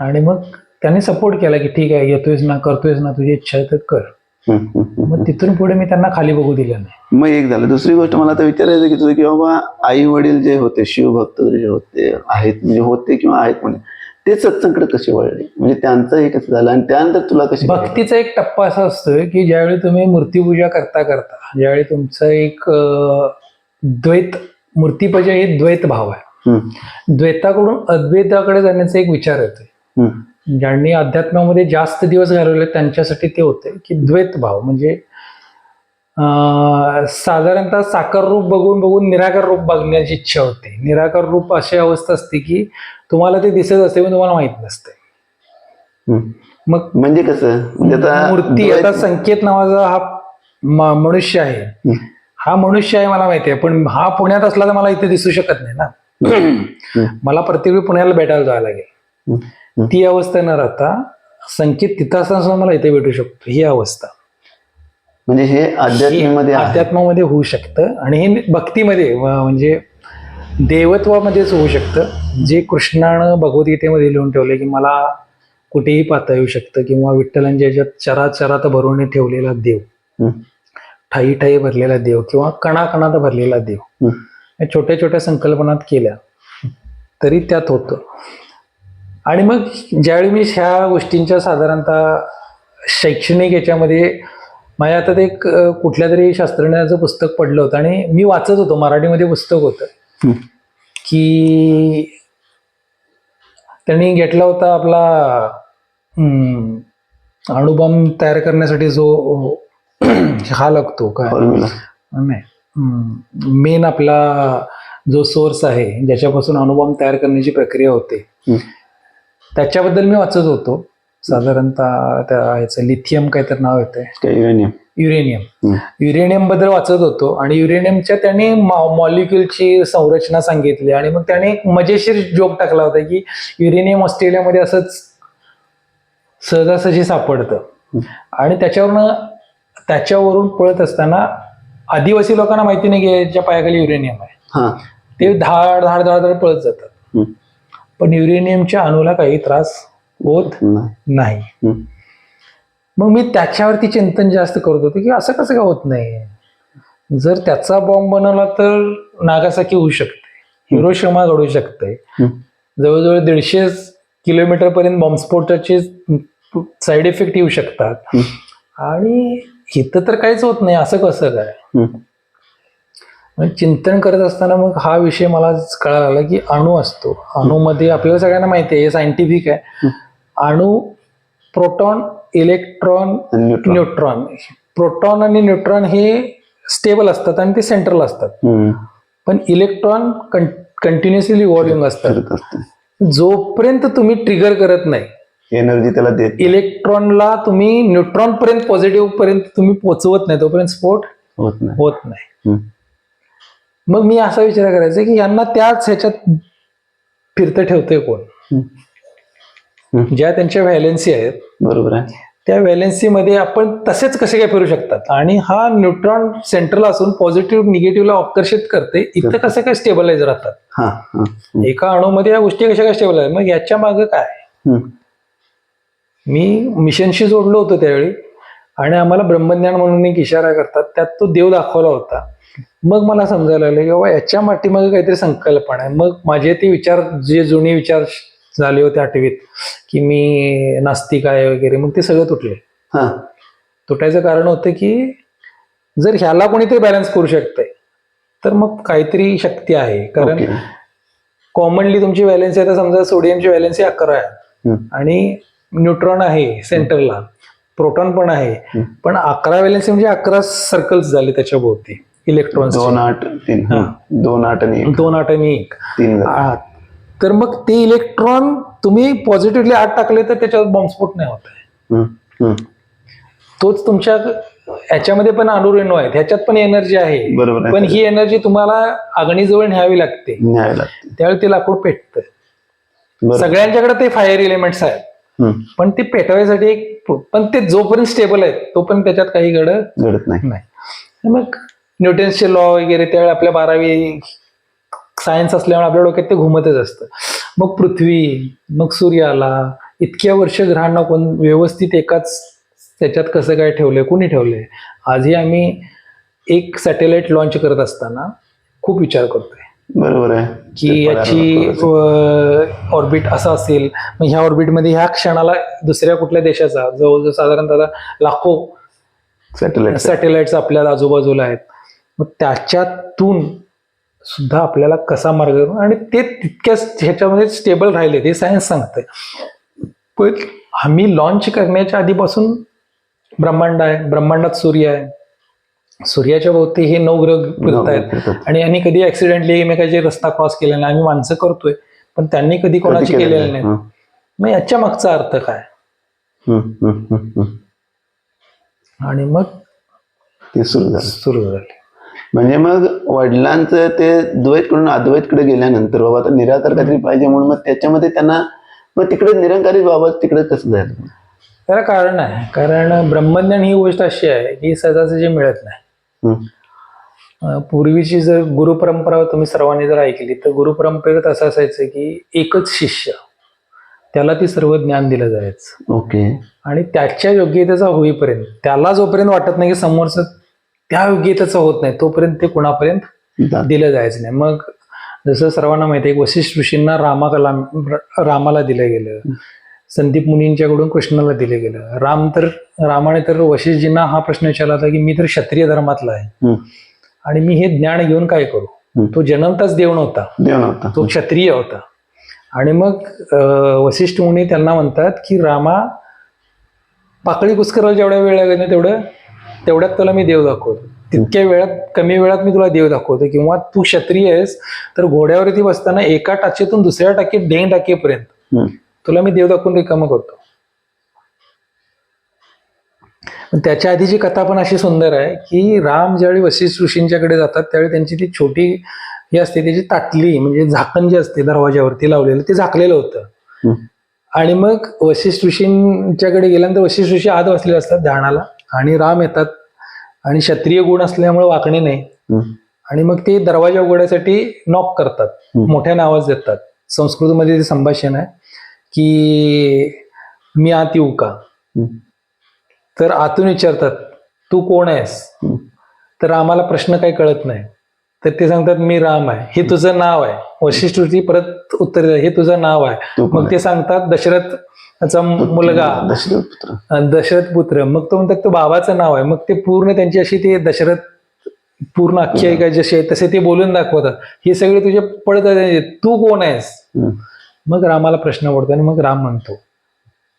आणि मग त्याने सपोर्ट केला की ठीक आहे येतोयस ना करतोयस ना तुझी इच्छा आहे तर कर. मग तिथून पुढे मी त्यांना खाली बघू दिलं नाही. मग एक झालं. दुसरी गोष्ट मला आता विचारायचं की तुझं की बाबा आई वडील जे होते शिवभक्त जे होते आहेत म्हणजे होते किंवा आहेत म्हणजे ते सत्संगकडे कसे वळले? म्हणजे त्यांचं हे कसं झालं आणि त्यानंतर तुला कशी भक्तीचा एक टप्पा असा असतोय की ज्यावेळी तुम्ही मूर्तीपूजा करता करता ज्यावेळी तुमचं एक द्वैत मूर्तीपूजा हे द्वैत भाव आहे. द्वैताकडून अद्वैताकडे जाण्याचा एक विचार येतोय. ज्यांनी अध्यात्मामध्ये जास्त दिवस घालवले त्यांच्यासाठी ते होते की द्वैत भाव. म्हणजे अं, साधारणतः साकार रूप बघून बघून निराकार रूप बघण्याची इच्छा होते. निराकार रूप अशी अवस्था असते की तुम्हाला ते दिसत असते पण तुम्हाला माहीत नसते. मग म्हणजे कसं? म्हणजे मूर्ती आता संकेत नावाचा हा मनुष्य आहे. हा मनुष्य आहे मला माहिती आहे पण हा पुण्यात असला तर मला इथे दिसू शकत नाही ना. मला प्रत्येक पुण्याला भेटायला जावं लागेल. ती अवस्था न राहता संकेत तिथं असताना मला इथे भेटू शकतो. ही अवस्था. म्हणजे हे अध्यात्मामध्ये. अध्यात्मामध्ये होऊ शकतं आणि हे भक्तीमध्ये म्हणजे देवत्वामध्येच होऊ शकतं. जे कृष्णानं भगवद्गीतेमध्ये लिहून ठेवले की मला कुठेही पाहता येऊ शकतं किंवा विठ्ठलांच्या याच्यात चराचरात भरून ठेवलेला देव. ठाई ठाई भरलेला देव किंवा कणाकणात भरलेला देव. या छोट्या छोट्या संकल्पनात केल्या. तरी त्यात होतं. आणि मग ज्यावेळी मी ह्या गोष्टींच्या साधारणतः शैक्षणिक याच्यामध्ये माझ्या आता ते एक कुठल्या तरी शास्त्रज्ञाचं पुस्तक पडलं होतं आणि मी वाचत होतो. मराठीमध्ये पुस्तक होतं. की त्यांनी घेतला होता आपला अणुबॉम्ब तयार करण्यासाठी जो हा लागतो काय नाही. मेन आपला जो सोर्स आहे ज्याच्यापासून अणुबॉम्ब तयार करण्याची प्रक्रिया होते. त्याच्याबद्दल मी वाचत होतो साधारणतः त्या ह्याचं लिथियम काहीतरी नाव येते युरेनियम युरेनियम. युरेनियमबद्दल वाचत होतो आणि युरेनियमच्या त्याने मॉलिक्युलची संरचना सांगितली आणि मग त्याने एक मजेशीर जोक टाकला होता की युरेनियम ऑस्ट्रेलियामध्ये असंच सहजासहजी सापडतं. आणि त्याच्यावरनं त्याच्यावरून पळत असताना आदिवासी लोकांना माहिती नाही की याच्या पायाखाली युरेनियम आहे हा ते धाड धाड धाड धाड पळत जातात हम्म. पण युरेनियमच्या अणूला काही त्रास होत नाही. नाही हम्म. मग मी त्याच्यावरती चिंतन जास्त करत होतो की असं कसं काय होत नाही जर त्याचा बॉम्ब बनवला तर नागासाकी होऊ शकते हिरोशिमा घडू शकते हम्म. जवळजवळ दीडशे किलोमीटर पर्यंत बॉम्बस्फोटाचे साईड इफेक्ट येऊ शकतात हम्म. आणि इथं तर काहीच होत नाही असं कसं काय? चिंतन करत असताना मग हा विषय मला कळायला लागला की अणू असतो. अणूमध्ये आपल्याला सगळ्यांना माहिती आहे हे सायंटिफिक आहे. अणू प्रोटॉन इलेक्ट्रॉन न्यूट्रॉन. प्रोटॉन आणि न्यूट्रॉन हे स्टेबल असतात आणि ते सेंट्रल असतात. पण इलेक्ट्रॉन कंटिन्युअसली इव्हॉल्विंग असतात. जोपर्यंत तुम्ही ट्रिगर करत नाही एनर्जी त्याला देत इलेक्ट्रॉनला तुम्ही न्यूट्रॉन पर्यंत पॉझिटिव्ह पर्यंत तुम्ही पोचवत नाही तोपर्यंत स्फोट होत नाही. होत नाही. मग मी असा विचार करायचा की यांना त्याच ह्याच्यात फिरतं ठेवतोय कोण. ज्या त्यांच्या व्हॅलेन्सी आहेत बरोबर आहे. त्या व्हॅलेन्सी मध्ये आपण तसेच कसे काय फिरू शकतात? आणि हा न्यूट्रॉन सेंट्रल असून पॉझिटिव्ह निगेटिव्हला आकर्षित करते इथं कसं काय स्टेबलाइज राहतात. एका अणूमध्ये या गोष्टी कशा काय स्टेबलाइज मग याच्या मागं काय. मी मिशनशी जोडलो होतो त्यावेळी. आणि आम्हाला ब्रह्मज्ञान म्हणून एक इशारा करतात त्यात तो देव दाखवला होता. मग मला समजायला लागलं की बाबा याच्या माठीमागे काहीतरी संकल्पना आहे. मग माझे ते विचार जे जुने विचार झाले होते आठवीत की मी नास्तिक आहे वगैरे मग ते सगळं तुटले. हा. तुटायचं कारण होतं की जर ह्याला कोणीतरी बॅलन्स करू शकतंय तर मग काहीतरी शक्ती आहे. कारण. कॉमनली तुमची व्हॅलेन्सी आता समजा सोडियमची व्हॅलेन्सी अकरा आहे. आणि न्यूट्रॉन आहे सेंटरला. प्रोटॉन पण आहे. पण अकरा व्हॅलेन्सी म्हणजे अकरा सर्कल्स झाले त्याच्या भोवती इलेक्ट्रॉन्स दोन आठ तीन. दोन आठ आणि. दोन आठ आणि एक. तीन. तर मग ते इलेक्ट्रॉन तुम्ही पॉझिटिव्हली आत टाकले तर त्याच्यावर बॉम्बस्फोट नाही होत आहे. तोच तुमच्या ह्याच्यामध्ये पण अणुरेणू आहेत. ह्याच्यात पण एनर्जी आहे. बरोबर पण ही एनर्जी तुम्हाला अग्नीजवळ न्यावी लागते. त्यावेळी ते लाकूड पेटतं. सगळ्यांच्याकडे ते फायर एलिमेंट्स आहेत. पण ते पेटवायसाठी एक पण ते जोपर्यंत स्टेबल आहेत तोपर्यंत त्याच्यात काही घडत घडत नाही. नाही. मग न्यूटन्सचे लॉ वगैरे त्यावेळी आपल्या बारावी सायन्स असल्यामुळे आपल्या डोक्यात ते घुमतच असतं. मग पृथ्वी मग सूर्य आला इतक्या वर्ष ग्रहांना कोण व्यवस्थित एकाच त्याच्यात कसं काय ठेवलंय कोणी ठेवलंय? आजही आम्ही एक सॅटेलाइट लॉन्च करत असताना खूप विचार करतोय. बरोबर आहे. की याची ऑर्बिट असं असेल मग ह्या ऑर्बिटमध्ये ह्या क्षणाला दुसऱ्या कुठल्या देशाचा जवळजवळ साधारणतः लाखो सॅटेलाइट सॅटेलाइट्स आपल्या आजूबाजूला आहेत. मग त्याच्यातून सुद्धा आपल्याला कसा मार्ग आणि ते तितक्याच ह्याच्यामध्ये स्टेबल राहिले ते सायन्स सांगतंय. पण आम्ही लॉन्च करण्याच्या आधीपासून ब्रह्मांड आहे ब्रह्मांडात सूर्य आहे. सूर्याच्या भोवती हे नऊ ग्रह फिरत आहेत आणि यांनी कधी ऍक्सिडेंटली एकमेकाचे रस्ता क्रॉस केला नाही. आम्ही माणसं करतोय पण त्यांनी कधी कोणाची केलेलं नाही. मग याच्या मागचा अर्थ काय? आणि मग ते सुरू झालं. सुरू झाले. म्हणजे मग वडिलांचं ते द्वैतकडून अद्वैतकडे गेल्यानंतर बाबा आता निराकार काहीतरी पाहिजे म्हणून मग त्याच्यामध्ये त्यांना मग तिकडे निरंकारी बाबत तिकडे कसं झालं त्याला कारण आहे. कारण ब्रह्मज्ञान ही गोष्ट अशी आहे की सहजासहजी मिळत नाही. पूर्वीची जर गुरुपरंपरा तुम्ही सर्वांनी जर ऐकली तर गुरुपरंपरेत असं असायचं की एकच शिष्य त्याला ती सर्व ज्ञान दिलं जायचं. ओके. आणि त्याच्या योग्यतेचा होईपर्यंत त्याला जोपर्यंत वाटत नाही की समोरचं त्या योग्यतेचं होत नाही तोपर्यंत ते कुणापर्यंत दिलं जायचं नाही. मग जसं सर्वांना माहिती आहे वशिष्ठ ऋषींना रामाकला रामाला दिलं गेलं. संदीप मुनींच्याकडून कृष्णाला दिलं गेलं. राम तर रामाने तर वशिष्ठजींना हा प्रश्न विचारला होता की मी तर क्षत्रिय धर्मातला आहे. आणि मी हे ज्ञान घेऊन काय करू. तो जन्मताच देव नव्हता. तो क्षत्रिय होता. आणि मग वशिष्ठ मुनी त्यांना म्हणतात की रामा पाकळी कुस्कराला जेवढ्या वेळ लागेल ना तेवढं तेवढ्यात तुला मी देव दाखवतो. तितक्या वेळात कमी वेळात मी तुला देव दाखवतो. किंवा तू क्षत्रिय आहेस तर घोड्यावरती बसताना एका टाचेतून दुसऱ्या टाकीत डेंग टाकेपर्यंत. तुला मी देव दाखवून रिकामं करतो त्याच्या आधीची कथा पण अशी सुंदर आहे की राम ज्यावेळी वशिष्ठ ऋषींच्याकडे जातात त्यावेळी त्यांची ती छोटी ही असते त्याची ताटली म्हणजे झाकण जे असते दरवाज्यावरती लावलेलं ते झाकलेलं होतं. आणि मग वशिष्ठ ऋषींच्याकडे गेल्यानंतर वशिष्ठ ऋषी आत बसलेले असतात ध्यानाला आणि राम येतात आणि क्षत्रिय गुण असल्यामुळे वाकणे नाही. आणि मग ते दरवाजा उघडायसाठी नॉक करतात. मोठ्याने आवाज देतात संस्कृतमध्ये ते संभाषण आहे की मी आत येऊ का. तर आतून विचारतात तू कोण आहेस. तर आम्हाला प्रश्न काही कळत नाही. तर ते सांगतात मी राम आहे. हे तुझं नाव आहे. वशिष्ठ परत उत्तर हे तुझं नाव आहे. मग ते सांगतात दशरथचा मुलगा. दशरथ पुत्र. अं, दशरथ पुत्र. मग तो म्हणतात तो बाबाचं नाव आहे. मग ते पूर्ण त्यांची अशी ते दशरथ पूर्ण आख्यायिका जशी आहे तसे ते बोलून दाखवतात. हे सगळे तुझे पडतात तू कोण आहेस. मग रामाला प्रश्न पडतो आणि मग राम म्हणतो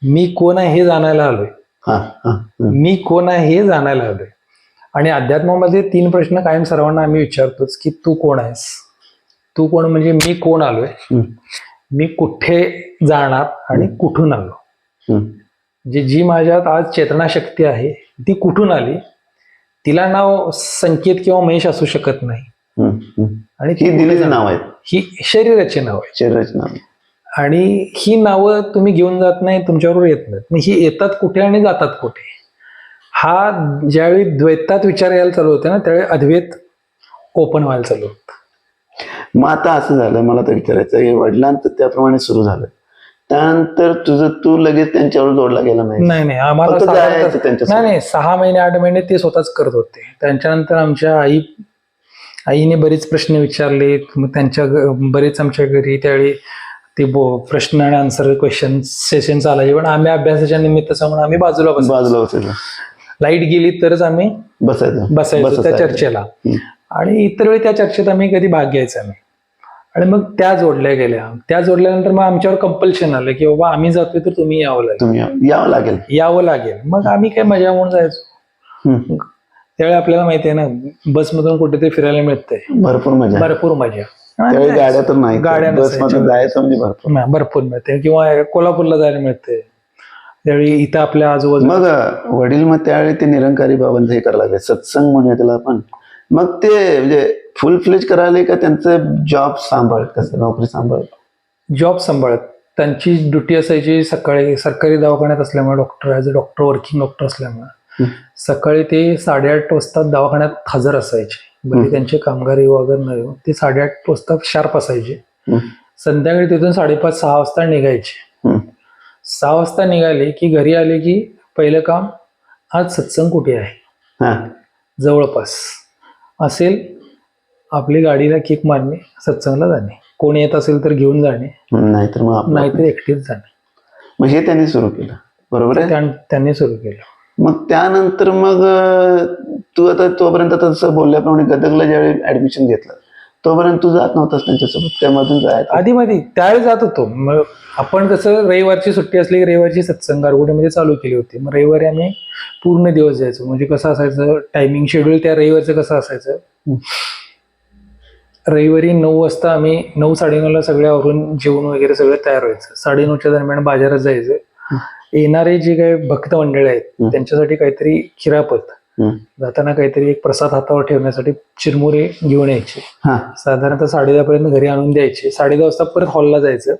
मी कोण आहे हे जाणायला आलोय. मी कोण आहे हे जाणायला आलोय. आणि अध्यात्मामध्ये तीन प्रश्न कायम सर्वांना आम्ही विचारतोच की तू कोण आहेस? तू कोण म्हणजे मी कोण आलोय. मी कुठे जाणार आणि कुठून आलो? हम्म. म्हणजे जी माझ्यात आज चेतनाशक्ती आहे ती कुठून आली? तिला नाव संकेत किंवा महेश असू शकत नाही. आणि ती दिलेली? नाव आहेत. ही शरीराची नाव आहे शरीराची नाव आणि ही नावं तुम्ही घेऊन जात नाही तुमच्याबरोबर येत नाहीत. मग ही येतात कुठे आणि जातात कुठे? हा ज्यावेळी द्वैतात विचार यायला चालू होते ना त्यावेळी अद्वैत ओपन व्हायला चालू होतं. मग आता असं झालं मला तर विचारायचं वडिलांचं त्याप्रमाणे सुरू झालं. त्यानंतर तुझं तू लगेच त्यांच्यावर जोडला गेला नाही? नाही नाही आम्हाला. नाही नाही सहा महिने आठ महिने ते स्वतःच करत होते. त्यांच्यानंतर आमच्या आई आईने बरेच प्रश्न विचारले मग त्यांच्या बरेच आमच्या घरी त्यावेळी ते प्रश्न आणि आन्सर क्वेश्चन सेशन चालायचे. पण आम्ही अभ्यासाच्या निमित्त म्हणून आम्ही बाजूला बस बाजूला बसायचं. लाइट गेली तरच आम्ही बसायचं. बसायचो त्या. चर्चेला. आणि इतर वेळी त्या चर्चेत आम्ही कधी भाग घ्यायचा नाही. आणि मग त्या जोडल्या गेल्या. त्या जोडल्यानंतर मग आमच्यावर कंपल्शन आलं की बाबा आम्ही जातोय तर तुम्ही यावं लागेल. तुम्ही यावं लागेल. यावं लागेल. मग आम्ही काय मजा म्हणून जायचो. त्यावेळी आपल्याला माहिती आहे ना बसमधून कुठेतरी फिरायला मिळतंय. भरपूर मजा. भरपूर मजा. त्यावेळी गाड्या तर नाही गाड्या बसमध्ये नसायच्या. जायचं म्हणजे भरपूर. भरपूर मिळते. किंवा कोल्हापूरला जायला मिळते. त्यावेळी इथं आपल्या आजूबाजू मग वडील मग त्यावेळी ते निरंकारी बाबांचं हे करायला लागले. सत्संग म्हणूया त्याला आपण. मग ते म्हणजे फुल फ्लेज करायला का त्यांचं जॉब सांभाळ कसं? नोकरी सांभाळ जॉब सांभाळत. त्यांची ड्युटी असायची सकाळी सरकारी दवाखान्यात असल्यामुळे doctor as a doctor working doctor असल्यामुळे. सकाळी ते साडेआठ वाजता दवाखान्यात हजर असायचे. हम्म. त्यांचे कामगारी वगैरे नाही ते साडेआठ वाजता शार्प असायचे. संध्याकाळी तिथून साडेपाच सहा वाजता निघायचे. सहा वाजता निघाले की घरी आले की पहिलं काम आज सत्संग कुठे आहे? जवळपास. असेल आपली गाडीला किक मारणे सत्संगला जाणे. कोण येत असेल तर घेऊन जाणे. नाहीतर मग नाहीतर एकटीच जाणे. मग हे त्यांनी सुरू केलं. बरोबर त्यांनी सुरू केलं. मग त्यानंतर मग तू आता तोपर्यंत तसं बोलल्याप्रमाणे गदगला ज्यावेळी ऍडमिशन घेतलं तोपर्यंत तू जात नव्हतास त्यांच्यासोबत त्यामधून जायचं. आधी मध्ये त्यावेळी जात होतो. मग आपण कसं रविवारची सुट्टी असली की रविवारची सत्संग गारगोटीमध्ये चालू केली होती. मग रविवारी आम्ही पूर्ण दिवस जायचो. म्हणजे कसं असायचं टायमिंग शेड्यूल त्या रविवारचं कसं असायचं? रविवारी नऊ वाजता आम्ही नऊ साडेनऊला सगळ्यावरून जेवण वगैरे सगळं तयार व्हायचं. साडेनऊच्या दरम्यान बाजारात जायचं. येणारे जे काही भक्त मंडळ आहेत. त्यांच्यासाठी काहीतरी खिरापत. जाताना काहीतरी एक प्रसाद हातावर ठेवण्यासाठी चिरमुरे घेऊन यायचे साधारणतः साडे पर्यंत घरी आणून द्यायचे साडे दहा वाजता परत हॉलला जायचं.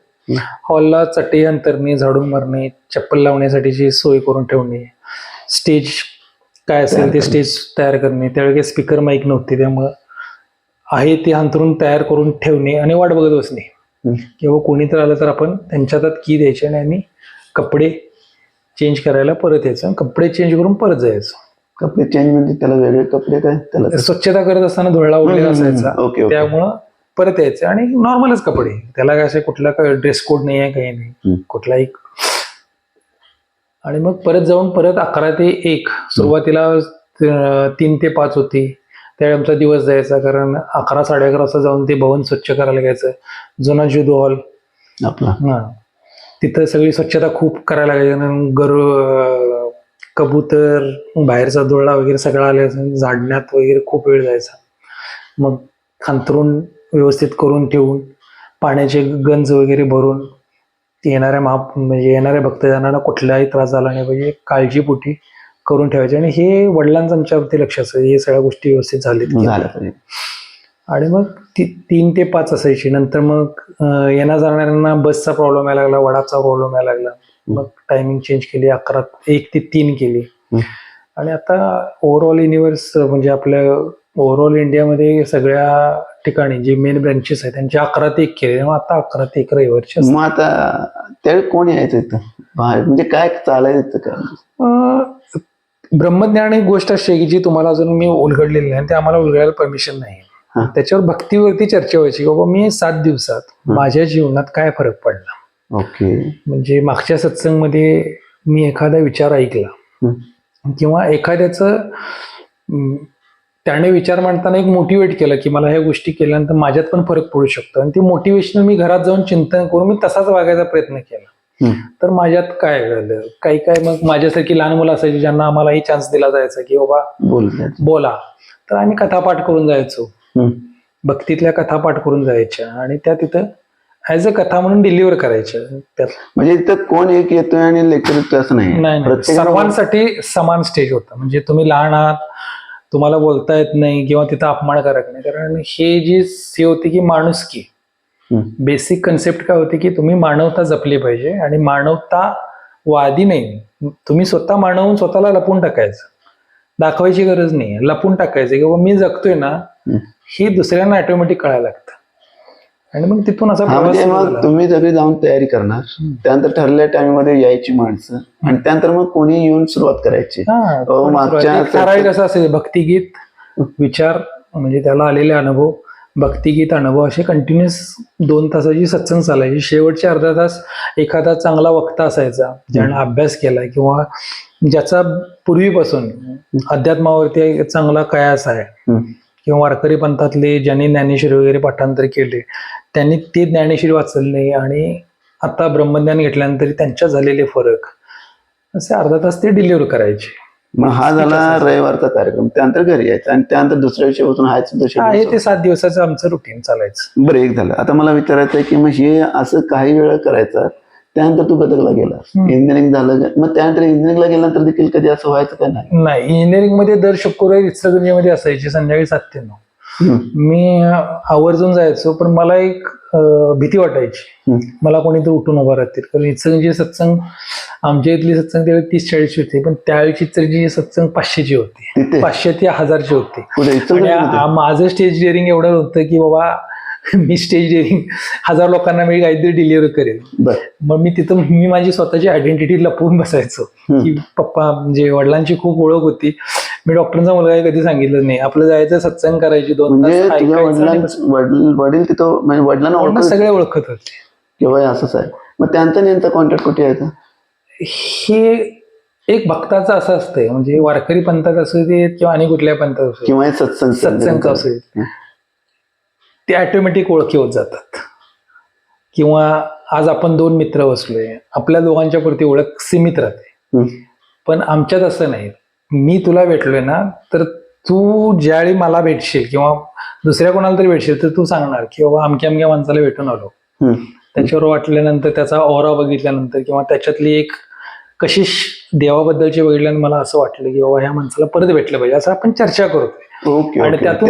हॉलला चटई अंतरणे झाडून मारणे चप्पल लावण्यासाठीची सोय करून ठेवणे स्टेज काय असेल ते स्टेज तयार करणे त्यावेळी स्पीकर माईक नव्हते त्यामुळं आहे ते अंतरून तयार करून ठेवणे आणि वाट बघत बसणे. किंवा कोणी तर आलं तर आपण त्यांच्या हातात की द्यायचे आणि आम्ही कपडे चेंज करायला परत यायचं. आणि कपडे चेंज करून परत जायचं. कपडे चेंज म्हणजे त्याला वेगळे कपडे काय? त्याला स्वच्छता करत असताना धुळा उडलेला हम्म, हम्म, असायचा. ओके त्यामुळं परत यायचे. आणि नॉर्मलच कपडे. त्याला काय असे कुठला ड्रेस कोड नाही आहे काही. नाही. कुठलाही आणि मग परत जाऊन परत अकरा ते एक. सुरुवातीला तीन ते पाच होती. त्यावेळी आमचा दिवस जायचा. कारण अकरा साडे अकरा वाजता जाऊन ते भवन स्वच्छ करायला घ्यायचं. जुना जुदो हॉल. आपला. हा. तिथं सगळी स्वच्छता खूप करायला लागायची गर गरु कबूतर बाहेरचा दुळला वगैरे सगळा आले झाडण्यात वगैरे खूप वेळ जायचा. मग खांतरून व्यवस्थित करून ठेवून पाण्याचे गंज वगैरे भरून येणाऱ्या महा म्हणजे येणाऱ्या भक्तजनांना कुठलाही त्रास झाला नाही पाहिजे. काळजीपोटी करून ठेवायचे. आणि हे वडिलांचं आमच्यावरती लक्ष असायचं हे सगळ्या गोष्टी व्यवस्थित झाल्या झाल्या पाहिजे. आणि मग ती तीन ते पाच असायची. नंतर मग येण्या जाणाऱ्यांना बसचा प्रॉब्लेम यायला लागला वडाचा प्रॉब्लेम यायला लागला. मग टायमिंग चेंज केली अकरा एक ते तीन केली. आणि आता ओव्हरऑल युनिव्हर्स म्हणजे आपल्या ओव्हरऑल इंडियामध्ये सगळ्या ठिकाणी जे मेन ब्रँचेस आहेत त्यांचे अकरा ते एक केले. मग आता अकरा ते एक रविवारचे. मग आता त्यावेळी कोण यायचं इथं? म्हणजे काय चालायचं इथं काय ब्रह्मज्ञान एक गोष्ट अशी आहे की जी तुम्हाला अजून मी उलगडलेली नाही आणि ते आम्हाला उलगडायला परमिशन नाही. त्याच्यावर भक्तीवरती चर्चा व्हायची की बाबा मी सात दिवसात. माझ्या जीवनात काय फरक पडला? ओके. म्हणजे मागच्या सत्संगमध्ये मी एखादा विचार ऐकला. किंवा एखाद्याचं त्याने विचार मांडताना एक मोटिवेट केलं की मला ह्या गोष्टी केल्यानंतर माझ्यात पण फरक पडू शकतो. आणि ते मोटिवेशनल मी घरात जाऊन चिंतन करून मी तसाच वागायचा प्रयत्न केला. तर माझ्यात काय घडलं? काही काय मग माझ्यासारखी लहान मुलं असायची ज्यांना आम्हालाही चान्स दिला जायचा की बाबा बोला. तर आम्ही कथापाठ करून जायचो. भक्तीतल्या कथापाठ करून जायच्या आणि त्या तिथं ॲज अ कथा म्हणून डिलिव्हर करायच्या. त्यात म्हणजे इथं कोण एक येतोय आणि लेक्चर असं नाही. सर्वांसाठी समान स्टेज होता. म्हणजे तुम्ही लहान आहात तुम्हाला बोलता येत नाही किंवा तिथं अपमानकारक नाही. कारण हे जी हे होती की माणुसकी. बेसिक कन्सेप्ट काय होती की तुम्ही मानवता जपली पाहिजे आणि मानवता वादी नाही. तुम्ही स्वतः मानवून स्वतःला लपून टाकायचं. दाखवायची गरज नाही लपून टाकायचं की बाबा मी जगतोय ना. हे दुसऱ्यांना ऑटोमॅटिक कळायला लागतं. आणि मग तिथून असा म्हणजे मग. तुम्ही सगळी जाऊन तयारी करणार. त्यानंतर ठरलेल्या टाइममध्ये यायची माणसं. आणि त्यानंतर मग कोणी येऊन सुरुवात करायची. ठराविक असं असेल भक्तिगीत विचार म्हणजे त्याला आलेले अनुभव भक्तिगीत अनुभव असे कंटिन्युअस दोन तासाची सत्संग चालायची. शेवटचे अर्धा तास एखादा चांगला वक्ता असायचा ज्यानं अभ्यास केला किंवा ज्याचा पूर्वीपासून अध्यात्मावरती चांगला कयास आहे. किंवा वारकरी पंथातले ज्यांनी ज्ञानेश्वरी वगैरे पाठांतर केले त्यांनी ते ज्ञानेश्वरी वाचले आणि आता ब्रह्मज्ञान घेतल्यानंतर त्यांच्यात झालेले फरक. असे अर्धा तास ते डिलिव्हर करायचे. मग हा झाला रविवारचा कार्यक्रम. त्यानंतर घरी यायचा आणि त्यानंतर दुसऱ्या दिवशी हायच आहे ते सात दिवसाचं आमचं रुटीन चालायचं. बरं एक झालं. आता मला विचारायचं आहे की मग हे असं काही वेळा करायचं त्यानंतर तू गदगला गेला हम्म. इंजिनिअरिंग झालं मग त्यानंतर इंजिनिअरिंगला गेल्यानंतर देखील कधी असं व्हायचं का नाही? नाही इंजिनिअरिंगमध्ये दर शुक्रवारी इचलकरंजीमध्ये असायची संध्याकाळी सात ते नऊ. मी आवर्जून जायचो पण मला एक भीती वाटायची. मला कोणीतरी उठून उभं राहतील. कारण इचलकरंजी सत्संग आमच्या इथली सत्संग त्यावेळी तीस चाळीसची होती पण त्यावेळीची इचलकरंजी सत्संग पाचशेची होती. पाचशे ते हजारची होती. माझं स्टेज डिअरिंग एवढं होतं की बाबा मी स्टेज डेअरिंग हजार लोकांना मी काहीतरी डिलिव्हर करेल. मग मी तिथं मी माझी स्वतःची आयडेंटिटी लपवून बसायचो. की पप्पा म्हणजे वडिलांची खूप ओळख होती. मी डॉक्टरांचा मुलगा आहे कधी सांगितलं नाही. आपलं जायचं सत्संग करायची दोन म्हणजे वडिलां तिथं म्हणजे वडिलांना सगळे ओळखत होते. किंवा असंच आहे. मग त्यांचा नेमचा कॉन्टॅक्ट कुठे यायचा हे एक भक्ताचं असं असतंय. म्हणजे वारकरी पंथात असू दे किंवा आणि कुठल्या पंथात असू किंवा सत्संग सत्संग असू दे. ते ऑटोमॅटिक ओळखी होत जातात किंवा आज आपण दोन मित्र बसलोय आपल्या दोघांच्या पुरती ओळख सीमित राहते. पण आमच्यात असं नाही मी तुला भेटलोय ना तर तू ज्यावेळी मला भेटशील किंवा दुसऱ्या कोणाला तरी भेटशील तर तू सांगणार की बाबा अमक्या अमक्या माणसाला भेटून आलो. त्याच्यावर वाटल्यानंतर त्याचा ओरा बघितल्यानंतर किंवा त्याच्यातली एक कशिश देवाबद्दलची बघितल्यानंतर मला असं वाटलं की बाबा ह्या माणसाला परत भेटलं पाहिजे असं आपण चर्चा करतोय आणि. त्यातून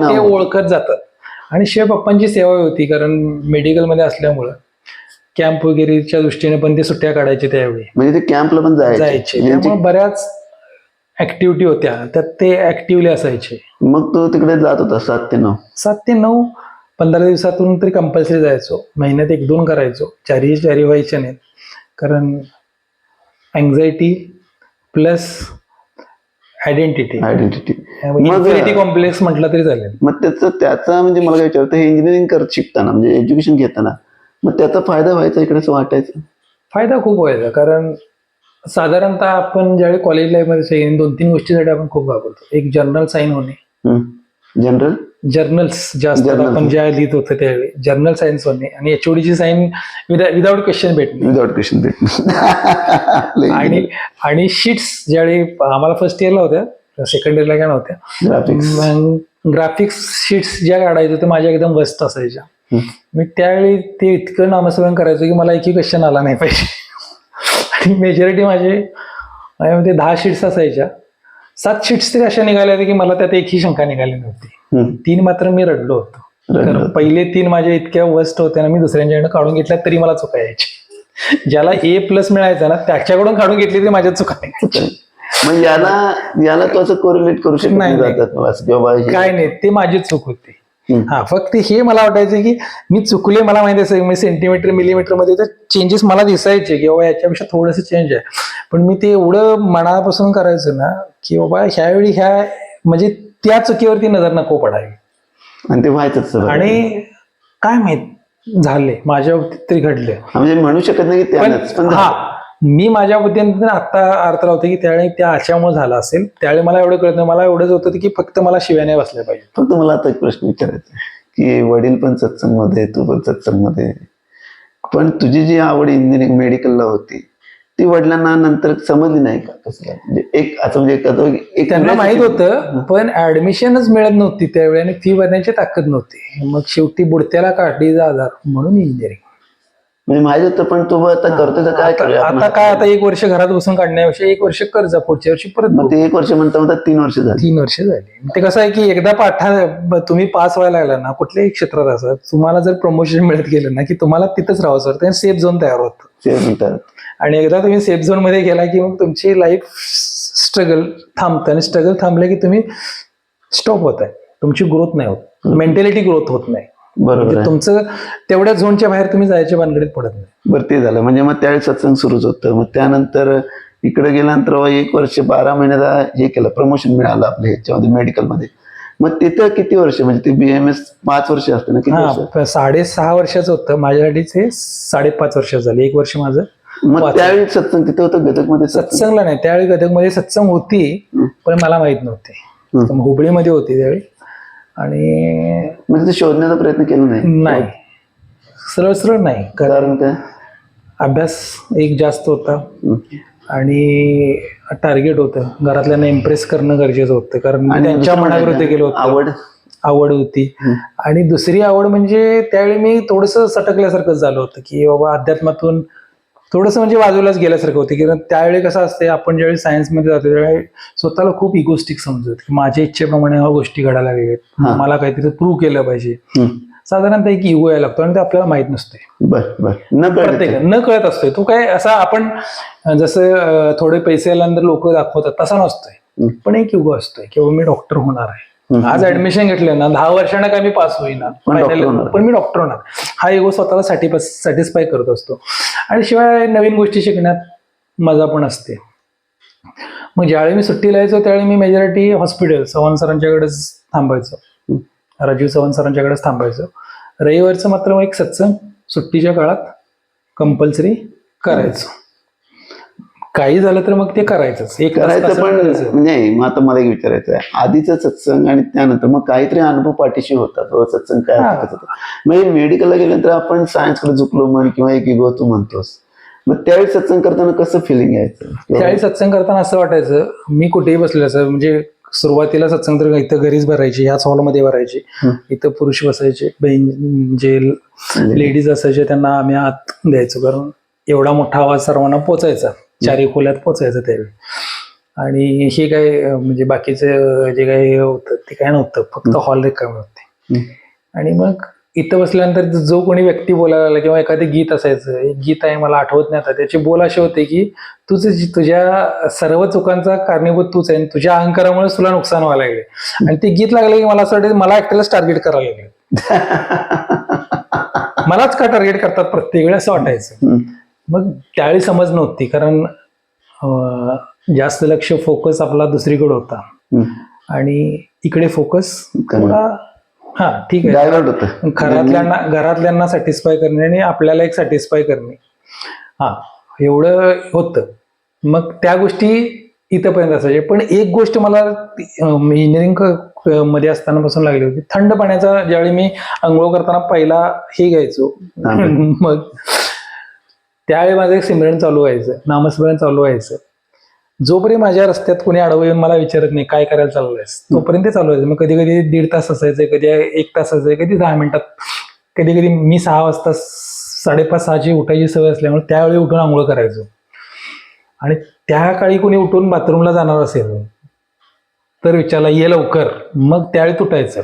नाव. ओळखत जातात आणि शिवाय पप्पांची सेवा होती कारण मेडिकलमध्ये असल्यामुळं कॅम्प वगैरेच्या दृष्टीने पण ते सुट्ट्या काढायचे त्यावेळी. म्हणजे ते कॅम्पला पण जायचे. म्हणजे त्यामुळे बऱ्याच ऍक्टिव्हिटी होत्या. त्यात ते ऍक्टिव्हली असायचे. मग तो तिकडे जात होता सात ते नऊ? सात ते नऊ पंधरा दिवसातून तरी कंपल्सरी जायचो. महिन्यात एक दोन करायचो. चारही चारी व्हायचे नाहीत. कारण anxiety plus identity identity infinity complex म्हटलं तरी चालेल. मग त्याचं त्याचा म्हणजे मला काय विचारतं हे इंजिनिअरिंग करत शिकताना म्हणजे एज्युकेशन घेताना मग त्याचा फायदा व्हायचा इकडे असं वाटायचं? फायदा खूप व्हायचा कारण साधारणतः आपण ज्यावेळी कॉलेज लाईफमध्ये दोन तीन गोष्टीसाठी आपण खूप घाबरतो एक जर्नल साईन होणे. जनरल जर्नल्स जास्त Journals. आपण ज्या लिहित होतो त्यावेळी. जर्नल सायन्स होणे आणि एचओडीची साईन विदाउट क्वेश्चन भेटणे विदाउट क्वेश्चन आणि आणि शीट्स ज्यावेळी आम्हाला फर्स्ट इयरला होत्या सेकंड इयरला काय नव्हत्या. ग्राफिक्स ग्राफिक्स शीट्स ज्या काढायचो ते माझ्या एकदम वस्त असायच्या. हम्म. मी त्यावेळी ते इतकं नामस्मरण करायचो की मला एकही क्वेश्चन आला नाही पाहिजे. आणि मेजॉरिटी माझे माझ्यामध्ये दहा शीट्स असायच्या. सात शीट्स तरी अशा निघाल्या होत्या की मला त्यात एकही शंका निघाली नव्हती. तीन मात्र मी रडलो होतो. कारण. पहिले तीन माझ्या इतक्या वस्ट होत्या ना मी दुसऱ्यांच्याकडनं काढून घेतल्या तरी मला चुका यायची. ज्याला ए प्लस मिळायचा ना त्याच्याकडून काढून घेतली तरी माझ्या चुका मग याला याला तो असं कोरिलेट करू शकत नाही, काय नाही ते माझी चूक होती. हा फक्त हे मला वाटायचं की मी चुकले मला माहिती असेल मी सेंटीमीटर मिलीमीटरमध्ये तर चेंजेस मला दिसायचे की बाबा याच्यापेक्षा थोडंसं चेंज आहे. पण मी ते एवढं मनापासून करायचं ना की बाबा ह्यावेळी ह्या म्हणजे त्या चुकीवरती नजर नको पडावी. आणि ते व्हायचंच. आणि काय माहीत झाले माझ्या बाबतीत तरी घडले. म्हणजे म्हणू शकत नाही की हा मी माझ्या बुद्धीने आता अर्थ लावतो की त्यावेळी त्या आशामुळे झाला असेल. त्यावेळी मला एवढं कळत नाही. मला एवढंच होतं की फक्त मला शिव्याने बसल्या पाहिजे. फक्त मला आता एक प्रश्न विचारायचा की वडील पण सत्संगमध्ये तू पण सत्संगमध्ये पण तुझी जी आवड इंजिनिअरिंग मेडिकलला होती ती वडिलांना नंतर समजली नाही का कसं? म्हणजे एक असं म्हणजे त्यांना माहीत होतं पण ऍडमिशनच मिळत नव्हती त्यावेळी आणि फी भरण्याची ताकद नव्हती. मग शेवटी बुडत्याला काढलीचा आधार म्हणून इंजिनिअरिंग म्हणजे माहीत होतं पण तू आता करतोय तर काय करूया? आता काय आता एक वर्ष घरात बसून काढण्यापेक्षा एक वर्ष कर्ज पुढच्या वर्षी परत मग. ते एक वर्ष म्हणता म्हणता तीन वर्ष झाली. तीन वर्ष झाली. ते कसं आहे की एकदा पाठा तुम्ही पास व्हायला लागला ना कुठल्याही क्षेत्रात असं तुम्हाला जर प्रमोशन मिळत गेलं ना की तुम्हाला तिथंच राहावं सर ते सेफ झोन तयार होतं. ते म्हणतात आणि एकदा तुम्ही सेफ झोनमध्ये गेला की मग तुमची लाईफ स्ट्रगल थांबतं आणि स्ट्रगल थांबलं की तुम्ही स्टॉप होत आहे तुमची ग्रोथ नाही होत. मेंटॅलिटी ग्रोथ होत नाही. बरोबर म्हणजे तुमचं तेवढ्या झोनच्या बाहेर तुम्ही जायच्या भानगडीत पडत नाही. बरं ते झालं. म्हणजे मग त्यावेळी सत्संग सुरूच होतं. मग त्यानंतर इकडे गेल्यानंतर एक वर्ष बारा महिन्याचा हे केलं प्रमोशन मिळालं आपल्या ह्याच्यामध्ये मेडिकलमध्ये मग तिथं किती वर्ष? म्हणजे ते बी एम एस पाच वर्ष असते ना किती साडेसहा वर्षाचं होतं. माझ्यासाठीच हे साडेपाच वर्ष झाले. एक वर्ष माझं मग त्यावेळी सत्संग तिथं होतं गदगमध्ये सत्संग? सत्संगला नाही. त्यावेळी गदगमध्ये सत्संग होती. पण मला माहीत नव्हती. हुबळीमध्ये होती त्यावेळी. आणि म्हणजे ते शोधण्याचा प्रयत्न केला नाही? नाही. सरळ सरळ नाही. कारण काय? अभ्यास एक जास्त होता. आणि टार्गेट होतं. घरातल्यांना इम्प्रेस करणं गरजेचं होतं. कारण त्यांच्या मनाविरुद्ध म्हणजे गेलो होतो. आवड? आवड होती. आणि दुसरी आवड म्हणजे त्यावेळी मी थोडंसं सटकल्यासारखं झालं होतं की बाबा अध्यात्मातून थोडंसं म्हणजे बाजूलाच गेल्यासारखं होतं की त्यावेळी कसं असते आपण ज्यावेळी सायन्समध्ये जातो त्यावेळी स्वतःला खूप इगोस्टिक समजत की माझ्या इच्छेप्रमाणे ह्या गोष्टी घडायला लागल्यात हा. मला काहीतरी प्रूव्ह केलं पाहिजे. साधारणतः एक इगो यायला लागतो आणि ते आपल्याला माहीत नसते बर बर न कळत प्रत्येक न कळत असतोय तो काय असा आपण जसं थोडे पैसे आल्यानंतर लोक दाखवतात तसा नसतोय. पण एक युग असतोय किंवा मी डॉक्टर होणार आहे. आज ऍडमिशन घेतलं ना दहा वर्षांना काय मी पास होईना. पण मी डॉक्टर होणार. हा एगो स्वतःला सॅटिस्फाय करत असतो. आणि शिवाय नवीन गोष्टी शिकण्यात मजा पण असते. मग ज्यावेळी मी सुट्टीला यायचो त्यावेळी मी मेजॉरिटी हॉस्पिटल चव्हाण सरांच्याकडेच थांबायचो. राजीव चव्हाण सरांच्याकडेच थांबायचो. रविवारचं मात्र मग एक सत्संग सुट्टीच्या काळात कंपल्सरी करायचो. काही झालं तर मग ते करायचंच. एक करायचं पण. नाही मग आता मला एक विचारायचं आहे आधीचं सत्संग आणि त्यानंतर मग काहीतरी अनुभव पाठीशी होतात. सत्संग काय होतं. म्हणजे मेडिकलला गेल्यानंतर आपण सायन्सकडे झुकलो म्हण किंवा एक इगो तू म्हणतोस. मग त्यावेळी सत्संग करताना कसं फिलिंग यायचं? त्यावेळी सत्संग करताना असं वाटायचं मी कुठेही बसलेलं असं म्हणजे सुरुवातीला सत्संग तर इथं घरीच भरायची ह्याच हॉलमध्ये भरायची. इथं पुरुष बसायचे बहीण जे लेडीज असायचे त्यांना आम्ही आत द्यायचो कारण एवढा मोठा आवाज सर्वांना पोचायचा. चारी खोल्यात पोचायचा त्यावेळी आणि हे काय म्हणजे बाकीचं जे काही होतं ते काय नव्हतं फक्त हॉल रिकामे होते. आणि मग इथं बसल्यानंतर जो कोणी व्यक्ती बोलायला लागला किंवा एखादं गीत असायचं एक गीत आहे मला आठवत नाही आता त्याचे बोल असे होते की तुझं तुझ्या सर्व चुकांचा कारणीभूत तूच आहे आणि तुझ्या अहंकारामुळे तुला नुकसान व्हायला लागले. आणि ते गीत लागले की मला असं वाटतं मला एकट्यालाच टार्गेट करायला लागले. मलाच का टार्गेट करतात प्रत्येक वेळी असं वाटायचं. मग त्यावेळी समज नव्हती कारण जास्त लक्ष फोकस आपला दुसरीकडे होता. आणि इकडे फोकस थोडा हा ठीक आहे. घरातल्यांना घरातल्यांना सॅटिस्फाय करणे आणि आपल्याला एक सॅटिस्फाय करणे. हा एवढं होतं. मग त्या गोष्टी इथंपर्यंत असायचे पण एक गोष्ट मला इंजिनिअरिंगमध्ये असताना पासून लागली होती. थंड पाण्याचा ज्यावेळी मी आंघोळ करताना पहिला हे घ्यायचो. मग त्यावेळी माझं एक सिमरन चालू व्हायचं नामस्मरण चालू व्हायचं. जोपर्यंत माझ्या रस्त्यात कोणी आडवं येऊन मला विचारत नाही काय करायला चाललंयस तोपर्यंत ते चालू व्हायचं. मग कधी कधी दीड तास असायचं कधी एक तास असायचं कधी दहा मिनिटात कधी कधी मी सहा वाजता साडेपाच सहाची उठायची सवय असल्यामुळे त्यावेळी उठून आंघोळ करायचो. आणि त्या काळी कोणी उठून बाथरूमला जाणार असेल तर विचारला ये लवकर. मग त्यावेळी तुटायचं.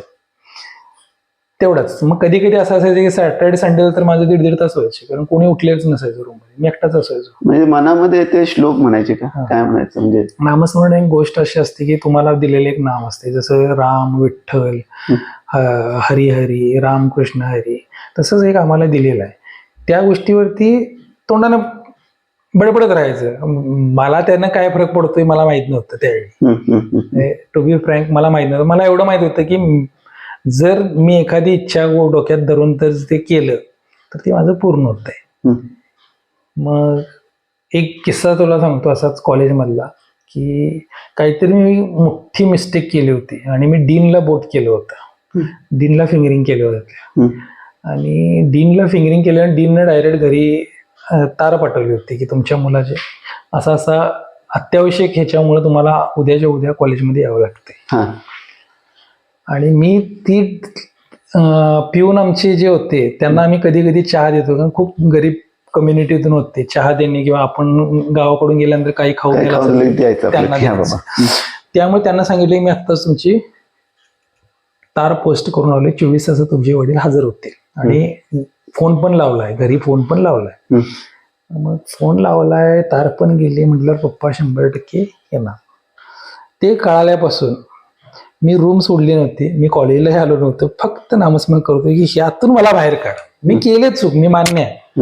तेवढंच. मग कधी कधी असं असायचं की सॅटर्डे संडेला तर माझे दीड दीड तास व्हायचे. कारण कोणी उठलेच नसायचं रूममध्ये मी एकटाच असायचो. म्हणजे मनामध्ये ते श्लोक म्हणायचे का? हा. काय म्हणायचं? म्हणजे नामस्मरण एक गोष्ट अशी असते की तुम्हाला दिलेले एक नाम असते. जसं राम विठ्ठल ह- हरी हरी रामकृष्ण हरी. तसंच एक आम्हाला दिलेलं आहे. त्या गोष्टीवरती तोंडानं बडबडत राहायचं. म- मला त्यानं काय फरक पडतोय मला माहीत नव्हतं त्यावेळी. टू बी फ्रँक मला माहीत नव्हतं. मला एवढं माहीत होतं की जर मी एखादी इच्छा डोक्यात धरून तर ते केलं तर ते माझं पूर्ण होत आहे हं. मग एक किस्सा तुला सांगतो असाच कॉलेजमधला की काहीतरी मी मोठी मिस्टेक केली होती आणि मी डीनला बोट केलं होतं. डीनला फिंगरिंग केलं होतं. हं. आणि डीनला फिंगरिंग केलं आणि डीननं डायरेक्ट घरी तार पाठवली होती की तुमच्या मुलाचे असा असा अत्यावश्यक ह्याच्यामुळे तुम्हाला उद्याच्या उद्या कॉलेजमध्ये यावं लागतंय. हा. आणि मी ती पिऊन आमचे जे होते त्यांना आम्ही कधी कधी चहा देतो कारण खूप गरीब कम्युनिटीतून होते. चहा देणे किंवा आपण गावाकडून गेल्यानंतर काही खाऊ द्यायला द्यायचं त्यांना त्यामुळे त्यांना सांगितले मी आत्ताच तुमची तार पोस्ट करून आले चोवीस तास तुमचे वडील हजर होते आणि फोन पण लावलाय. घरी फोन पण लावलाय. मग फोन लावलाय तार पण गेली. म्हटल्यावर पप्पा शंभर टक्के येणार. ते कळाल्यापासून मी रूम सोडली नव्हती. मी कॉलेजलाही आलो नव्हतो. फक्त नामस्मरण करतो की ह्यातून मला बाहेर काढ. मी केले चूक. मी मान्य आहे.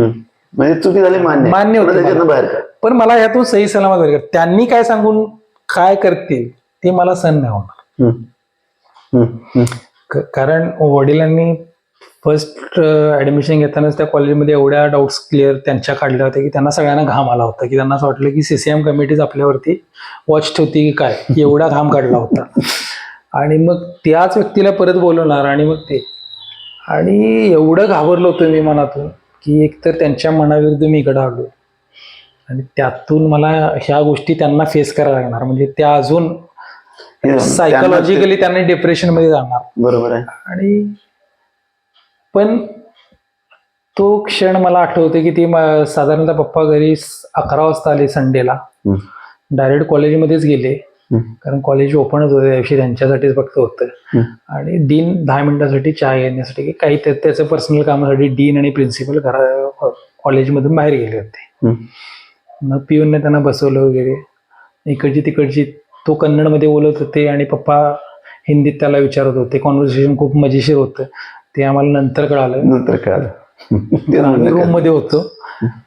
म्हणजे चुकी झाली मान्य. मान्य होती. बाहेर पण मला ह्यातून सही सलामत बाहेर काढ त्यांनी काय सांगून काय करतील ते मला सण नाही होणार. कारण वडिलांनी फर्स्ट ऍडमिशन घेतानाच त्या कॉलेजमध्ये एवढ्या डाऊट्स क्लिअर त्यांच्या काढल्या होत्या की त्यांना सगळ्यांना घाम आला होता की त्यांना असं वाटलं की सीसीएम कमिटीज आपल्यावरती वॉच ठेवती की काय? एवढा घाम काढला होता. आणि मग त्याच व्यक्तीला परत बोलवणार आणि मग ते. आणि एवढं घाबरलो होतो मी मनातून की एकतर त्यांच्या मनाविरुद्ध मी इकडं आलो. आणि त्यातून मला ह्या गोष्टी त्यांना फेस करायला लागणार. म्हणजे त्या अजून त्यांना सायकोलॉजिकली त्यांना डिप्रेशनमध्ये जाणार. ते- बरोबर आहे. आणि पण तो क्षण मला आठवते की ती साधारणतः पप्पा घरी अकरा वाजता आले संडेला. डायरेक्ट कॉलेजमध्येच गेले. कारण कॉलेज ओपनच होते त्या दिवशी त्यांच्यासाठीच फक्त होतं. आणि डीन दहा मिनिटासाठी चहा घेण्यासाठी काही त्या- त्याचं पर्सनल कामासाठी डीन आणि प्रिन्सिपल घरा कॉलेजमधून बाहेर गेले होते. मग पिऊनने त्यांना बसवलं वगैरे. इकडची तिकडची तो कन्नडमध्ये बोलत होते आणि पप्पा हिंदीत त्याला विचारत होते. कॉन्व्हर्सेशन खूप मजेशीर होतं. ते आम्हाला नंतर कळालं. नंतर कळालं. रूम? मध्ये होतो.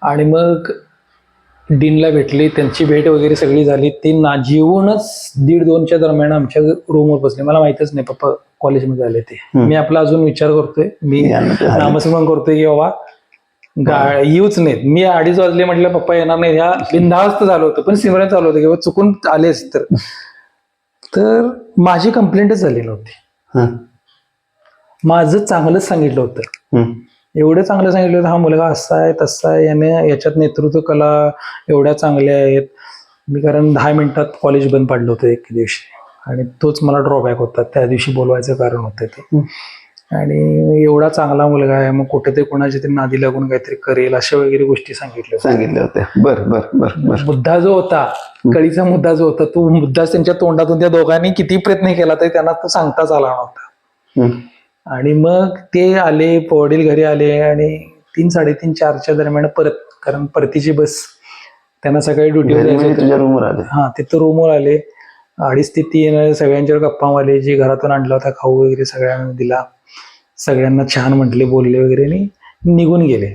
आणि मग डीनला भेटली त्यांची भेट वगैरे सगळी झाली. ते ना जेवूनच दीड दोनच्या दरम्यान आमच्या रूमवर बसले. मला माहितच नाही पप्पा कॉलेजमध्ये आले ते. मी आपला अजून विचार करतोय. मी. नामस्मरण करतोय की बाबा गा येऊच नाहीत. मी अडीच वाजले म्हटलं पप्पा येणार नाही ह्या बिनधास्त झालं होतं पण सिमरन चालू होतं की बाबा चुकून आलेच तर. तर माझी कंप्लेंटच झाली नव्हती माझं चांगलंच सांगितलं होतं. एवढं चांगलं सांगितलं होतं हा मुलगा असा आहे तसा आहे याने याच्यात नेतृत्व कला एवढ्या चांगल्या आहेत. मी कारण दहा मिनिटात कॉलेज बंद पाडलं होतं एक दिवशी. आणि तोच मला ड्रॉबॅक होता. त्या दिवशी बोलवायचं कारण होतं ते. आणि एवढा चांगला मुलगा आहे. मग कुठेतरी कोणाच्या तरी नादी लागून काहीतरी करेल अशा वगैरे गोष्टी सांगितल्या होत्या. सांगितलं होतं बर बर बर बर. मुद्दा जो होता कळीचा मुद्दा जो होता तो मुद्दाच त्यांच्या तोंडातून त्या दोघांनी किती प्रयत्न केला तरी त्यांना तो सांगताच आला नव्हता. आणि मग ते आले वडील घरी आले आणि तीन साडेतीन चारच्या दरम्यान परत कारण परतीची बस त्यांना सकाळी ड्युटीवर घरी जायचं म्हणजे रूमवर आले. हा तिथं रूमवर आले. अडीच ते तीन सगळ्यांच्यावर गप्पा मारले जे घरातून आणला होता खाऊ वगैरे सगळ्यांना दिला. सगळ्यांना छान म्हटले बोलले वगैरे आणि निघून गेले.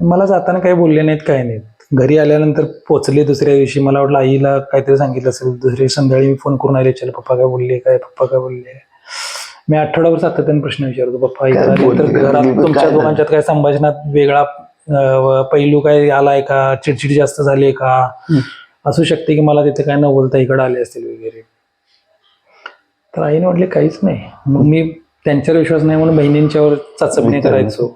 मला जाताना काही बोलले नाहीत काय नाहीत. घरी आल्यानंतर पोचले दुसऱ्या दिवशी. मला वाटलं आईला काहीतरी सांगितलं असेल. दुसऱ्या संध्याकाळी मी फोन करून आले चल पप्पा काय बोलले काय पप्पा काय बोलले. मी आठवड्याभर सातत्याने प्रश्न विचारतो पप्पा आले तर? घरात तुमच्या? दोघांच्यात काय संभाषणात वेगळा पैलू काय आलाय का चिडचिड जास्त झाली का. असू शकते की मला तिथे काय न बोलता इकडे आले असतील वगैरे तर आईने म्हटले काहीच नाही मग मी त्यांच्यावर विश्वास नाही म्हणून बहिणींच्यावर चाचपणी. करायचो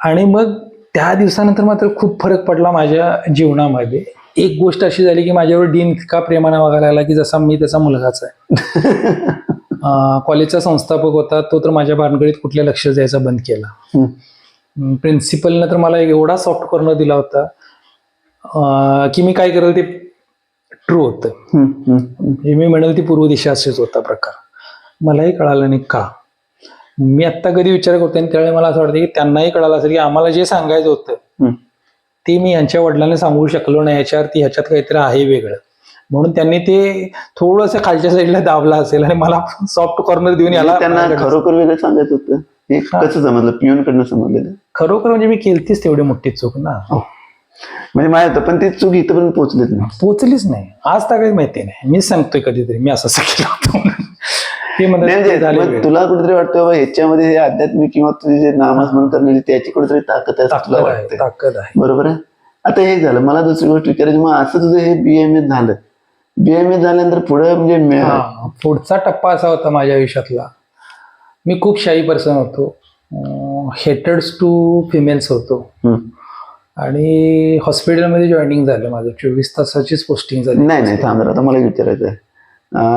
आणि मग त्या दिवसानंतर मात्र खूप फरक पडला माझ्या जीवनामध्ये एक गोष्ट अशी झाली की माझ्यावर डीन इतका प्रेमाने वागायला लागला की जसा मी त्याचा मुलगाच आहे कॉलेजचा संस्थापक होता तो तर माझ्या भानगडीत कुठल्या लक्ष द्यायचा बंद केला. प्रिन्सिपलनं तर मला एवढा सॉफ्ट कॉर्नर दिला होता की मी काय करेल ते ट्रू होतं. मी म्हणेल ती पूर्व दिशा असेच होता प्रकार. मलाही कळालं नाही का? मी आत्ता कधी विचार करतो आणि त्यावेळी मला असं वाटतं की त्यांनाही कळालं असेल की आम्हाला जे सांगायचं होतं. ते मी यांच्या वडिलांना सांगू शकलो नाही. याच्यावरती ह्याच्यात काहीतरी आहे वेगळं. म्हणून त्यांनी ते थोडंसं खालच्या साईडला दाबला असेल आणि मला सॉफ्ट कॉर्नर देऊन याला म्हणजे त्यांना खरोखर वेगळं सांगायचं होतं. हे कसं समजलं? पिऊन कडनं समजलेलं? खरोखर म्हणजे मी केलतीच तेवढी मोठी चूक ना. म्हणजे माहीत होतं पण ती चूक इथपर्यंत पोहोचलीच नाही. पोचलीच नाही. आज तर काही माहिती नाही. मी सांगतोय कधीतरी. मी असं केलं होतं म्हणजे. तुला कुठेतरी वाटतं बाबा ह्याच्यामध्ये हे आध्यात्मिक किंवा तुझी जे नामस्मरण करण्याची त्याची कुठेतरी ताकद आहे तुला वाटते ताकद आहे. बरोबर आहे? आता हे झालं. मला दुसरी गोष्ट विचारायची. मग असं तुझं हे बीएमए झालं. बीएमए झाल्यानंतर पुढे म्हणजे मे- हा, पुढचा टप्पा असा होता माझ्या आयुष्यातला. मी खूप शाही पर्सन होतो. हेटर्स टू फिमेल्स होतो. आणि हॉस्पिटलमध्ये जॉईनिंग झालं माझं. चोवीस तासाचीच पोस्टिंग झाली. नाही नाही थांब जरा, आता मला विचारायचं आहे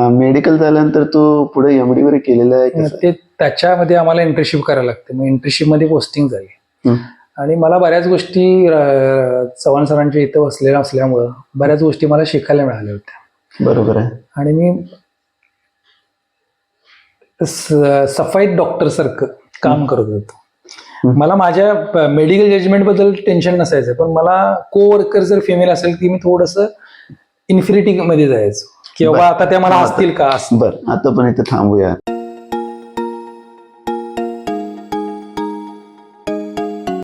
मेडिकल झाल्यानंतर तू पुढे एमडी वगैरे केलेलं आहे कसं? ते त्याच्यामध्ये आम्हाला इंटर्नशिप करायला लागते. मग इंटर्नशिपमध्ये पोस्टिंग झाली. आणि मला बऱ्याच गोष्टी अं, चव्हाण सरांच्या इथं बसलेल्या असल्यामुळं बऱ्याच गोष्टी मला शिकायला मिळाल्या होत्या. बरोबर आहे. आणि मी सफाईत डॉक्टर सारखं काम करत होतो. मला माझ्या मेडिकल जजमेंटबद्दल टेन्शन नसायचं पण मला को वर्कर जर फिमेल असेल की मी थोडस इन्फिनिटी मध्ये जायचो. की बाबा आता त्या मला असतील का? बरं आता पण इथे थांबूया.